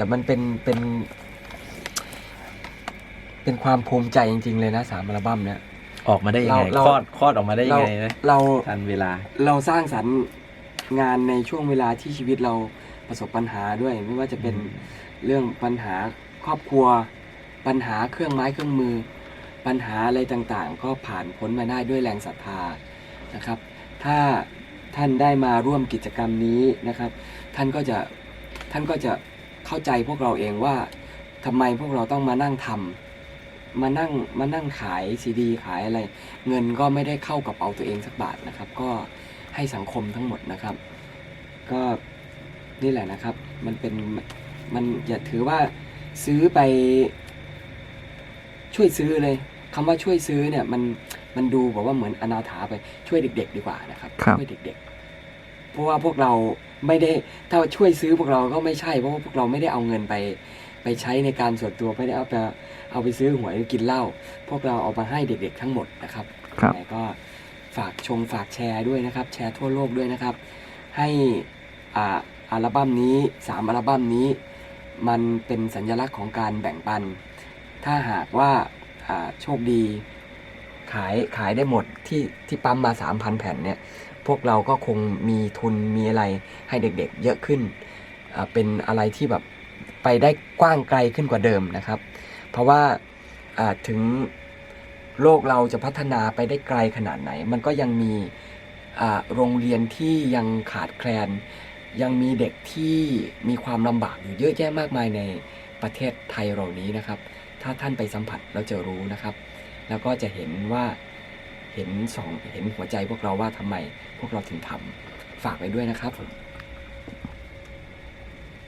แต่มันเป็นเป็น เป็นความภูมิใจจริง ๆ เลยนะสามอัลบั้มเนี่ย ออกมาได้ยังไงเรา คลอดคลอดออกมาได้ยัเรางไงนะเราทันเวลา เราสร้างสรรค์งานในช่วงเวลาที่ชีวิตเราประสบปัญหาด้วย ไม่ว่าจะเป็นอืม เรื่องปัญหาครอบครัว ปัญหาเครื่องไม้เครื่องมือ ปัญหาอะไรต่างๆ ก็ผ่านพ้นมาได้ด้วยแรงศรัทธานะครับ ถ้าท่านได้มาร่วมกิจกรรมนี้นะครับ ท่านก็จะท่านก็จะ เข้าใจพวกเราเองว่าทำไมพวกเราต้องมานั่งทำมานั่งมานั่งขายซีดีขายอะไร เงินก็ไม่ได้เข้ากระเป๋าตัวเองสักบาทนะครับ ก็ให้สังคมทั้งหมดนะครับ ก็นี่แหละนะครับ มันเป็นมันอย่าถือว่าซื้อไปช่วยซื้อเลยคำว่าช่วยซื้อเนี่ยมันมันดูแบบว่าเหมือนอนาถาไปช่วยเด็ก ๆ ดีกว่านะครับครับช่วยเด็ก ๆ เพราะว่าพวกเรา ไม่ได้ถ้าช่วยซื้อพวกเราก็ไม่ใช่เพราะว่าพวกเราไม่ได้เอาเงินไป ไปใช้ในการส่วนตัวไม่ได้เอาไปเอาไปซื้อหวยกินเหล้าพวกเราเอามาให้เด็กๆทั้งหมดนะครับครับยังไงก็ฝากชมฝากแชร์ด้วยนะครับ แชร์ทั่วโลกด้วยนะครับ ให้อ่าอัลบั้มนี้สามอัลบั้มนี้ มันเป็นสัญลักษณ์ของการแบ่งปัน ถ้าหากว่าอ่าโชคดีขายขายได้หมดที่ที่ปั๊มมา 3,000 แผ่นเนี่ยพวกเราก็คงมีทุนมีอะไรให้เด็กๆ เยอะขึ้น เป็นอะไรที่แบบไปได้กว้างไกลขึ้นกว่าเดิมนะครับ เพราะว่าถึงโลกเราจะพัฒนาไปได้ไกลขนาดไหน มันก็ยังมีโรงเรียนที่ยังขาดแคลน ยังมีเด็กที่มีความลำบากอยู่เยอะแยะมากมายในประเทศไทยเรานี้นะครับ ถ้าท่านไปสัมผัสแล้วจะรู้นะครับ แล้วก็จะเห็นว่า เห็นสองเห็นหัวใจพวกเราว่าทำไมพวกเราถึงทำฝากไว้ด้วยนะครับผม